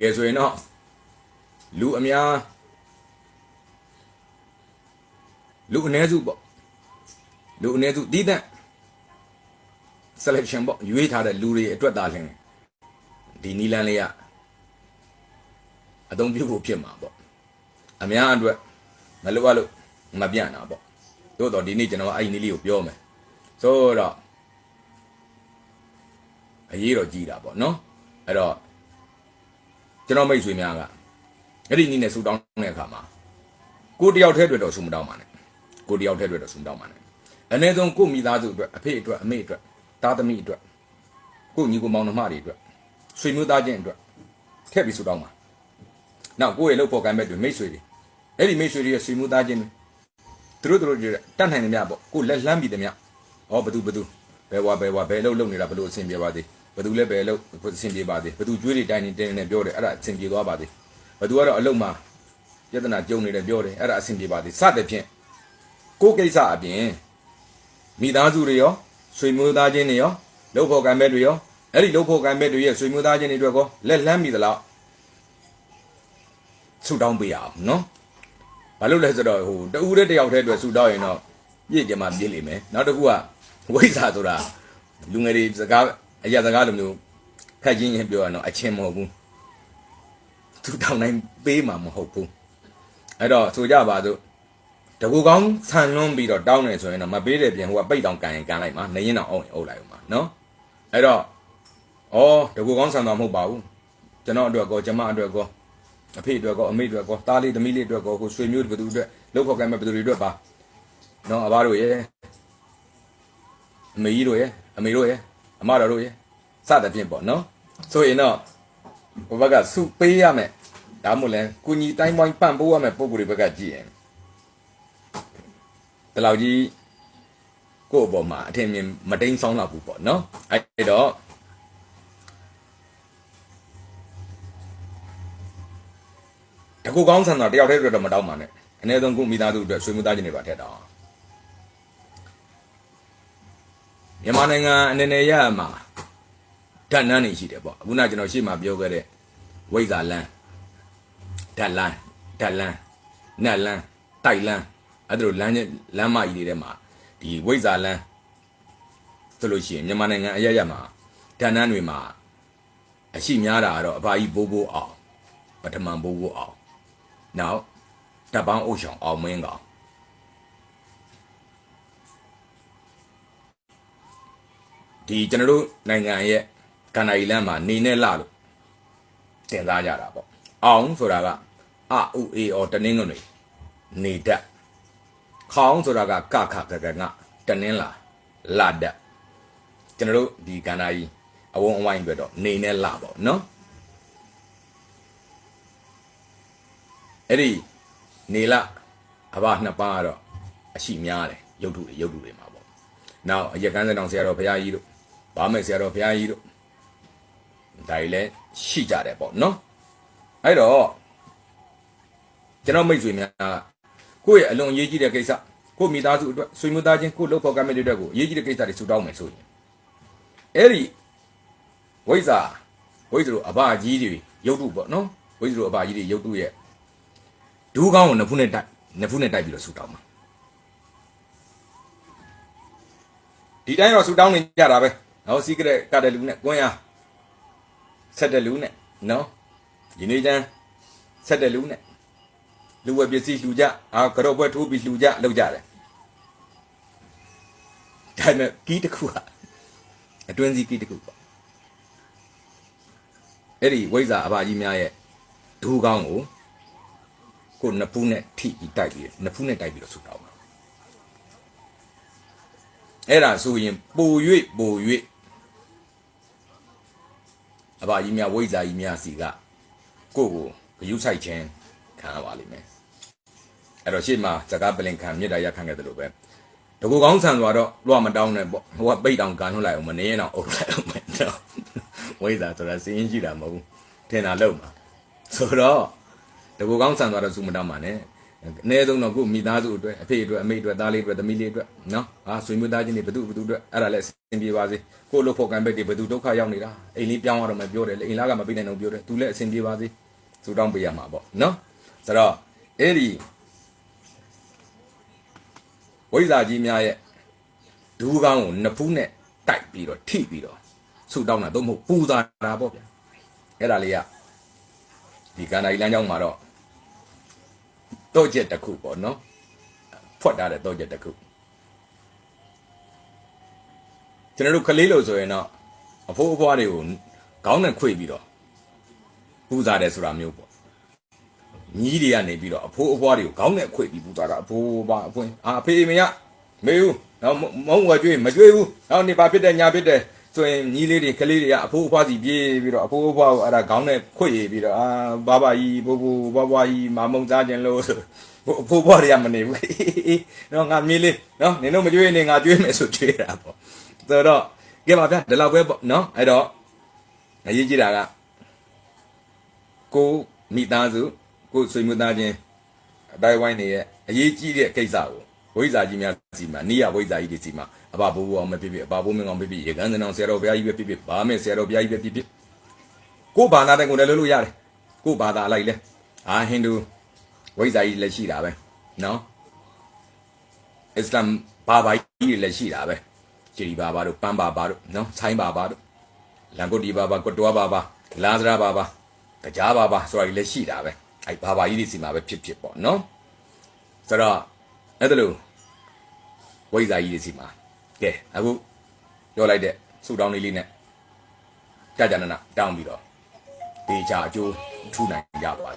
ကယ်ဆိုရင်တော့လူအများလူအ ਨੇ စုပေါ့လူအ ਨੇ စုတည်တဲ့ selection ပေါ့ရွေးထားတဲ့လူတွေအတွက်သာလျှင်ဒီနီလန်းလေးကအသုံးပြုဖို့ဖြစ်မှာပေါ့အများအတွက်မလိုအပ်လို့မပြန့်တာပေါ့သို့တော့ဒီနေ့ကျွန်တော်အဲ့ဒီနီးလေးကိုပြောမယ်ဆိုတော့အရေးတော့ကြီးတာပေါ့နော်အဲ့တော့ ကျွန်တော်မိတ်ဆွေများကအဲ့ဒီနီးနဲ့ဆူတောင်းတဲ့အခါမှာကိုတယောက်တည်းအတွက်တော့ဆူမတောင်းပါနဲ့ကိုတယောက်တည်းအတွက်တော့ဆူမတောင်းပါနဲ့အနည်းဆုံးကိုမိသားစုအတွက်အဖေအတွက်အမေအတွက်သားသမီးအတွက်ကိုညီကိုမောင်နှမတွေအတွက်ဆွေမျိုးသားချင်းအတွက်ထည့်ပြီးဆူတောင်းပါနောက်ကိုယ့်ရဲ့လုပ်ဖို့ကံမဲ့တွေမိတ်ဆွေတွေအဲ့ဒီမိတ်ဆွေတွေရဲ့ဆွေမျိုးသားချင်းတွေသူတို့တို့တွေတတ်နိုင်တယ်မြပေါ့ကိုလက်လှမ်းပြီးတယ်မြဩဘသူဘသူဘယ်ဝါဘယ်ဝါဘယ်လုပ်လုပ်နေတာဘလို့အဆင်ပြေပါသေး ဘသူလည်းဘယ်လုပ်အဆင်ပြေပါသေးဘသူကျွေးတွေတိုင်းနေတင်းနေပြောတယ်အဲ့ဒါအဆင်ပြေသွားပါသေးဘသူကတော့အလုံးမှာယတနာကြုံနေတယ်ပြောတယ်အဲ့ဒါအဆင်ပြေပါသေးစတဲ့ဖြင့်ကိုကိစ္စအပြင်မိသားစုတွေရောဆွေမျိုးသားချင်းတွေရောလုပ်ဖို့ကံမဲ့တွေရောအဲ့ဒီလုပ်ဖို့ကံမဲ့တွေရဲ့ဆွေမျိုးသားချင်းတွေအတွက်ကောလက်လှမ်းပြီးသလားဆူတောင်းပေးရအောင်နော်ဘာလို့လဲဆိုတော့ဟိုတဦးတည်းတယောက်တည်းအတွက်ဆူတောင်းရင်တော့ပြည့်ကြမှာပြည့်လိမ့်မယ်နောက်တစ်ခုကဝိဇ္ဇာဆိုတာလူငယ်တွေစကား အရာစကားလိုမျိုးခက်ချင်းချင်းပြောရတော့အချင်းမဟုတ်ဘူးသူတောင်းနိုင်ပေးမှာမဟုတ်ဘူးအဲ့တော့ဆိုကြပါစို့တကူကောင်းဆန်လွန်းပြီးတော့တောင်းနေဆိုရင်တော့မပေးတဲ့ပြင်ဟိုကပိတ်တောင်ကန်ရင်ကန်လိုက်မှာနေရင်တော့အုံးရင်အုပ်လိုက်အောင်ပါနော်အဲ့တော့ဩတကူကောင်းဆန်တော့မဟုတ်ပါဘူးကျွန်တော်အတွက်ကောကျမအတွက်ကောအဖေအတွက်ကောအမေအတွက်ကောသားလေးသမီးလေးအတွက်ကောကိုဆွေမျိုးတွေဘယ်သူအတွက်လောက်ခေါ်ကံမဲ့ဘယ်သူတွေအတွက်ပါနော်အဘတို့ရဲ့အမေကြီးတို့ရဲ့အမေတို့ရဲ့ အမတော်တို့ရဲ့စသဖြင့်ပေါ့နော်ဆိုရင်တော့ဘဘကစုပေးရမယ်ဒါမှမဟုတ်လဲကုညီတိုင်းပိုင်းပန့်ပိုးရမယ်ပုံကိုယ်တွေဘက်ကကြည့်ရင်ဒီလောက်ကြီးကိုယ့်အပေါ်မှာအထင်မြင်မတိန်ဆောင်းတော့ဘူးပေါ့နော်အဲ့တော့တကူကောင်းဆန်တော့တယောက်တည်းအတွက်တော့မတောင်းပါနဲ့အနည်းဆုံးကိုမိသားစုအတွက်ဆွေမျိုးသားချင်းတွေပါထည့်တော့ မြန်မာနိုင်ငံအနေနဲ့ရမှာဓာတ်နန်းနေရှိတယ်ပေါ့အခုနကျွန်တော်ရှေ့မှာပြောခဲ့တဲ့ဝိဇ္ဇာလန်းဓာတ်လန်းဓာတ်လန်းနတ်လန်းတိုက်လန်းအဲ့ဒါလိုလမ်းချင်းလမ်းမကြီးတွေထဲမှာဒီဝိဇ္ဇာလန်းဆိုလို့ရှိရင်မြန်မာနိုင်ငံအရရမှာဓာတ်နန်းတွေမှာအရှိများတာကတော့အဘာကြီးဘိုးဘိုးအောင်ပထမဘိုးဘိုးအောင်နောက်တပ်ပေါင်းအုပ်ဆောင်အောင်မင်းကောင် ဒီကျွန်တော်တို့နိုင်ငံရဲ့ကန်နာရီလမ်းမှာနေနဲ့လာလို့တင်စားကြတာပေါ့အောင်ဆိုတာကအဥအေအောတနင်းငွေနေတတ်ခေါင်းဆိုတာကကခကကငတနင်းလာလာတတ်ကျွန်တော်တို့ဒီကန်နာရီအဝုံအဝိုင်းအတွက်တော့နေနဲ့လာပေါ့နော်အဲ့ဒီနေလအဘနှစ်ပါးကတော့အရှိများတယ်ရုပ်ထုတွေရုပ်ထုတွေမှာပေါ့နောက်အရကန်းစံတော်ဆရာတော်ဘုရားကြီးတို့ ဘာမဲ့ဆရာတော်ဘုရားကြီးတို့ဒါကြီးလည်းရှိကြတယ်ပေါ့နော်အဲ့တော့ကျွန်တော်မိတ်ဆွေများကိုယ့်ရဲ့အလွန်အရေးကြီးတဲ့ကိစ္စကိုယ့်မိသားစုအတွက်ဆွေမျိုးသားချင်းကိုယ့်လုပ်ဖို့ကမ်းမဲ့တွေအတွက်ကိုအရေးကြီးတဲ့ကိစ္စတွေဆူတောင်းမယ်ဆိုရင်အဲ့ဒီဝိဇ္ဇာဝိဇ္ဇာတို့အဘကြီးတွေရုပ်ထုပေါ့နော်ဝိဇ္ဇာတို့အဘကြီးတွေရုပ်ထုရဲ့ဒူးကောင်းကိုနှစ်ဖူးနဲ့တိုက်နှစ်ဖူးနဲ့တိုက်ပြီးတော့ဆူတောင်းမှာဒီတိုင်းတော့ဆူတောင်းနေကြတာပဲ နော်စီကရက်ကတဲ့လူနဲ့ကွန်းရဆက်တဲ့လူနဲ့နော်ဒီနေ့ကျန်းဆက်တဲ့လူနဲ့လူဝယ်ပစ္စည်းလှူကြအာကတော့ဘွဲထိုးပြီးလှူကြလောက်ကြတယ်ဒါပေမဲ့ကီးတစ်ခုကအတွင်းစီကီးတစ်ခုပေါ့အဲ့ဒီဝိဇ္ဇာအဘကြီးများရဲ့ဒူးကောင်းကိုကိုနှစ်ဖူးနဲ့ထိပြီးတိုက်ပြီးနှစ်ဖူးနဲ့တိုက်ပြီးတော့ဆူတောင်းပါအဲ့ဒါဆိုရင်ပို၍ပို၍ အဘကြီးများဝိဇ္ဇာကြီးများစီကကိုကိုဂယုဆိုင်ခြင်းခံရပါလိမ့်မယ်အဲ့တော့ရှေ့မှာဇကားပလင်ခံမြေတားရခံခဲ့တယ်လို့ပဲတကူကောင်းဆန်သွားတော့လွှတ်မတောင်းနဲ့ပေါ့ဟိုကပိတ်တောင်ကန်ထုတ်လိုက်အောင်မနေရင်တော့အုပ်လိုက်အောင်မယ်နော်ဝိဇ္ဇာဆိုတာစင်းရှိတာမဟုတ်ဘူးထင်တာလုံးမှာဆိုတော့တကူကောင်းဆန်သွားတော့စုမတောင်းပါနဲ့ အနည်းဆုံးတော့ကိုမိသားစုအတွက်အဖေအတွက်အမေအတွက်သားလေးအတွက်သမီးလေးအတွက်နော်အာဆွေမျိုးသားချင်းတွေဘသူဘသူအတွက်အဲ့ဒါလည်းအဆင်ပြေပါစေကိုလို့ဖို့ကံဘက်တွေဘသူဒုက္ခရောက်နေတာအိမ်လေးပြောင်းရတော့မှပြောတယ်လေအိမ်လားကမပြနိုင်တော့ပြောတယ်သူလည်းအဆင်ပြေပါစေစူတောင်းပေးရမှာပေါ့နော်ဆိုတော့အဲ့ဒီဝိဇ္ဇာကြီးများရဲ့ဒူးကောင်းကိုနှစ်ဖူးနဲ့တိုက်ပြီးတော့ထိပြီးတော့ဆူတောင်းတာတော့မဟုတ်ပူဇာတာပေါ့ဗျာအဲ့ဒါလေးကဒီကန္တာကြီးလမ်းကြောင်းမှာတော့ တော့ချက်တစ်ခုပေါ့နော်ဖွက်ထားတဲ့တော့ချက်တစ်ခုကျွန်တော်တို့ကလေးလို့ဆိုရင်တော့အဖိုးအဖွားတွေကိုခေါင်းနဲ့ခွေပြီးတော့ပူဇာတယ်ဆိုတာမျိုးပေါ့ညီးတွေကနေပြီးတော့အဖိုးအဖွားတွေကိုခေါင်းနဲ့ခွေပြီးပူဇာတာအဖိုးပါအဖွင့်အာအဖေမရမေဦးတော့မုံဝကြွေးမကြွေးဘူးနောက်နေပါဖြစ်တယ်ညာဖြစ်တယ် ဆိုရင်ညီးလေးတွေကလေးတွေကအဖိုးအဖွားစီပြေးပြီးတော့အဖိုးအဖွားကိုအဲ့ဒါခေါင်းနဲ့ခွေပြီးတော့အာဘာဘာကြီးဘိုးဘိုးဘွားဘွားကြီးမမုံစားခြင်းလို့ဆိုအဖိုးဘွားတွေကမနေဘူးနော်ငါမြေးလေးနော်နင်တို့မကြွေးနေငါကြွေးမယ်ဆိုကြွေးတာပေါ့ဆိုတော့ကဲပါဗျာဒီလောက်ပဲပေါ့နော်အဲ့တော့အရေးကြီးတာကကိုမိသားစုကိုဆွေမျိုးသားချင်းအတိုင်းဝိုင်းနေရဲ့အရေးကြီးတဲ့ကိစ္စကိုဝိဇ္ဇာကြီးများစီမှာနိယဝိဇ္ဇာကြီးတွေစီမှာ အဘဘိုးဘအောင်မဖြစ်ဖြစ်အဘဘိုးမင်းအောင်ဖြစ်ဖြစ်ရေကန်းစံအောင်ဆရာတော်ဘုရားကြီးပဲဖြစ်ဖြစ်ဗာမဲဆရာတော်ဘုရားကြီးပဲဖြစ်ဖြစ်ကိုဘာသာတဲ့ကိုလည်းလုပ်လို့ရတယ်ကိုဘာသာလိုက်လဲအာဟိန္ဒူဝိဇ္ဇာကြီးလည်းရှိတာပဲနော်အစ္စလာမ်ဘာဘာကြီးတွေလည်းရှိတာပဲဂျီရီဘာဘာတို့ပန်းဘာဘာတို့နော်ဆိုင်းဘာဘာတို့လန်ကိုဒီဘာဘာကွတ်တော်ဘာဘာလာဇရာဘာဘာကြားဘာဘာဆိုတာကြီးလည်းရှိတာပဲအဲ့ဘာဘာကြီးတွေစီမှာပဲဖြစ်ဖြစ်ပေါ့နော်ဆိုတော့အဲ့ဒါလို့ဝိဇ္ဇာကြီးတွေစီမှာ ကဲအခုပြောလိုက်တဲ့ဆူတောင်းလေးလေးနဲ့ကြာကြာနာနာတောင်းပြီးတော့ဒေချာအကျိုးထူနိုင်ကြပါ